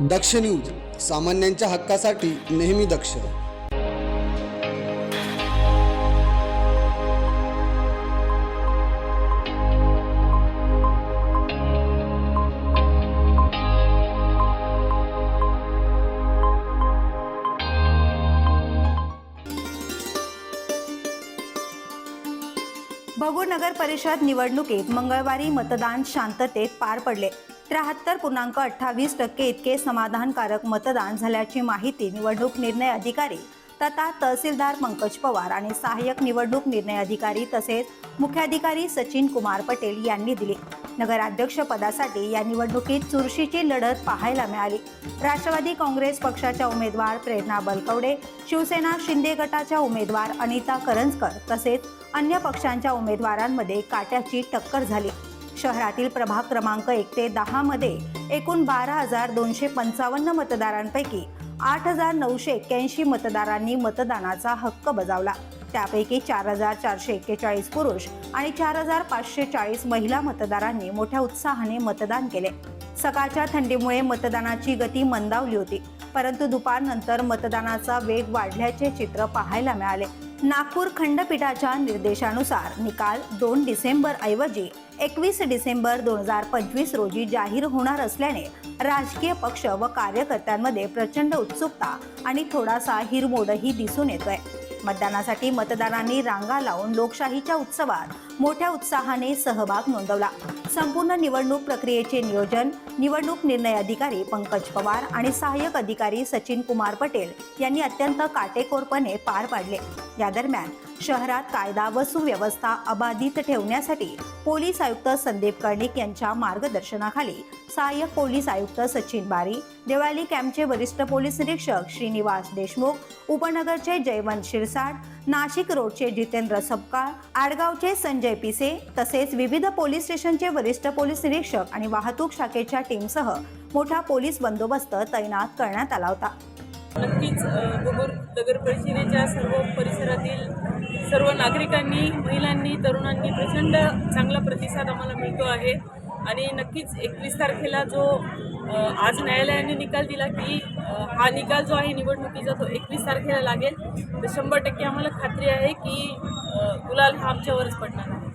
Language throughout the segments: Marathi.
दक्ष न्यूज सामान्यांच्या हक्कासाठी नेहमी दक्ष. भगूर नगर परिषद निवडणुकीत मंगळवारी मतदान शांततेत पार पडले. त्र्याहत्तर पूर्णांक अठ्ठावीस टक्के इतके समाधानकारक मतदान झाल्याची माहिती निवडणूक निर्णय अधिकारी तथा तहसीलदार पंकज पवार आणि सहाय्यक निवडणूक निर्णय अधिकारी तसेच मुख्याधिकारी सचिन कुमार पटेल यांनी दिली. नगराध्यक्ष पदासाठी या निवडणुकीत चुरशीची लढत पाहायला मिळाली. राष्ट्रवादी काँग्रेस पक्षाच्या उमेदवार प्रेरणा बलकवडे शिवसेना शिंदे गटाच्या उमेदवार अनिता करंजकर तसेच अन्य पक्षांच्या उमेदवारांमध्ये काट्याची टक्कर झाली. शहरातील प्रभाग क्रमांक एक ते दहामध्ये एकूण बारा हजार दोनशे पंचावन्न मतदारांपैकी आठ हजार नऊशे एक्क्याऐंशी मतदारांनी मतदानाचा हक्क बजावला. त्यापैकी चार हजार चारशे एक्केचाळीस पुरुष आणि चार हजार पाचशे चाळीस महिला मतदारांनी मोठ्या उत्साहाने मतदान केले. सकाळच्या थंडीमुळे मतदानाची गती मंदावली होती परंतु दुपारनंतर मतदानाचा वेग वाढल्याचे चित्र पाहायला मिळाले. नागपूर खंडपीठाच्या निर्देशानुसार निकाल दोन डिसेंबर ऐवजी एकवीस डिसेंबर दोन हजार पंचवीस रोजी जाहीर होणार असल्याने राजकीय पक्ष व कार्यकर्त्यांमध्ये प्रचंड उत्सुकता आणि थोडासा हिरमोडही दिसून येतोय. मतदानासाठी मतदारांनी रांगा लावून लोकशाहीच्या उत्सवात मोठ्या उत्साहाने सहभाग नोंदवला. संपूर्ण निवडणूक प्रक्रियेचे नियोजन निवडणूक निर्णय अधिकारी पंकज पवार आणि सहाय्यक अधिकारी सचिन कुमार पटेल यांनी अत्यंत काटेकोरपणे पार पाडले. या दरम्यान शहरात कायदा व सुव्यवस्था अबाधित ठेवण्यासाठी पोलीस आयुक्त संदीप कर्णिक यांच्या मार्गदर्शनाखाली सहाय्यक पोलीस आयुक्त सचिन बारी देवाली कॅम्पचे वरिष्ठ पोलीस निरीक्षक श्रीनिवास देशमुख उपनगरचे जयवंत शिरसाट नाशिक रोडचे जितेंद्र सपकाळ आडगावचे संजय पिसे तसेच विविध पोलीस स्टेशनचे वरिष्ठ पोलीस निरीक्षक आणि वाहतूक शाखेच्या टीमसह मोठा पोलीस बंदोबस्त तैनात करण्यात आला होता. नक्कीच अ, नगर परिषदेच्या सर्व परिसरातील सर्व नागरिकांनी महिलांनी तरुणांनी प्रचंड चांगला प्रतिसाद आम्हाला मिळतो आहे. आणि नक्कीच एकवीस तारखेला जो आज न्यायालयाने निकाल दिला की हा निकाल जो आहे निवडणुकीचा तो एकवीस तारखेला लागेल. तर शंभर टक्के आम्हाला खात्री आहे की गुलाल हा आमच्यावरच पडणार आहे.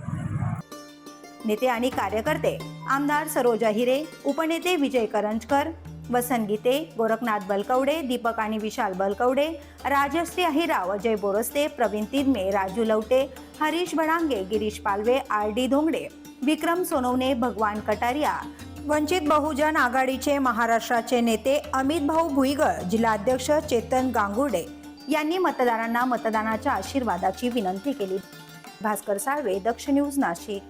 नेते आणि कार्यकर्ते आमदार सरोजा हिरे उपनेते विजय करंजकर वसंत गीते गोरखनाथ बलकवडे दीपक आणि विशाल बलकवडे राजश्री अहिराव अजय बोरस्ते प्रवीण तिदमे राजू लवटे हरीश भडांगे गिरीश पालवे आर डी धोंगडे विक्रम सोनवणे भगवान कटारिया वंचित बहुजन आघाडीचे महाराष्ट्राचे नेते अमित भाऊ भुईगळ जिल्हाध्यक्ष चेतन गांगुर्डे यांनी मतदारांना मतदानाच्या आशीर्वादाची विनंती केली. भास्कर साळवे दक्ष न्यूज नाशिक.